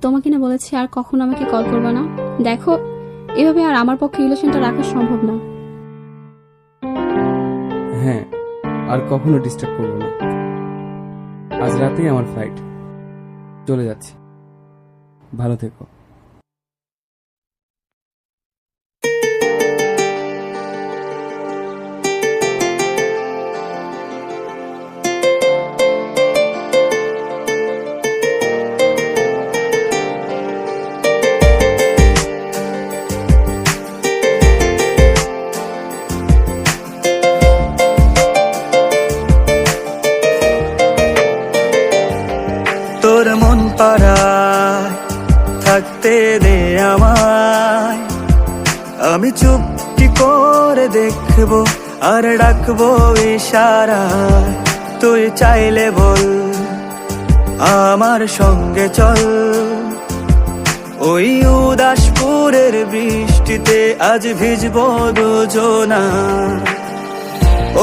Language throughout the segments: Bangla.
তোমাকে না বলেছি আর কখনো আমাকে কল করবে না। দেখো এভাবে আর আমার পক্ষে রিলেশনটা রাখা সম্ভব না। হ্যাঁ আর কখনো ডিস্টার্ব করব না। আজ রাতেই আমার ফ্লাইট চলে যাচ্ছি। ভালো থেকো। পাড়ায় থাকতে দে আমায়। আমি চুপটি করে দেখব আর ডাকবো ইশারায়। তুই চাইলে বল, আমার সঙ্গে চল। ওই উদাসপুরের বৃষ্টিতে আজ ভিজবো দুজনা।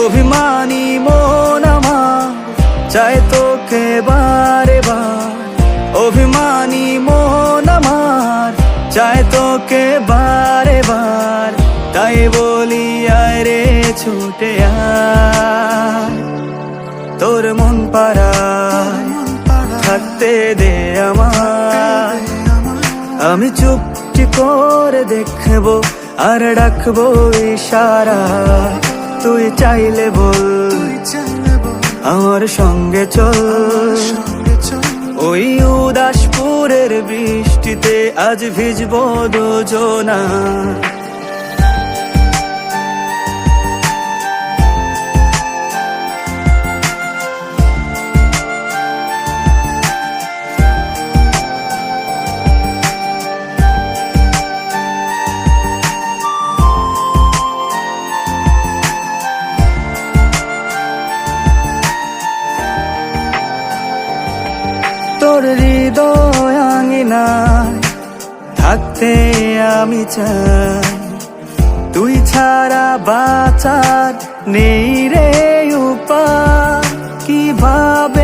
অভিমানী মন আমার চাই তোকে বারে তোকে বারে বার তাই বলি আয় রে ছুটে আয়। তোর মন পারা থাকতে দে আমার আমি চুপটি করে দেখব আর ডাকবো ইশারা তুই চাইলে বল আমার সঙ্গে চল। ওই উদাসপুরের বৃষ্টিতে আজ ভিজবো দুজনা। তোর হৃদয় আঙিনায় থাকতে আমি চাই। তুই ছাড়া বাঁচার নেই রে উপা কীভাবে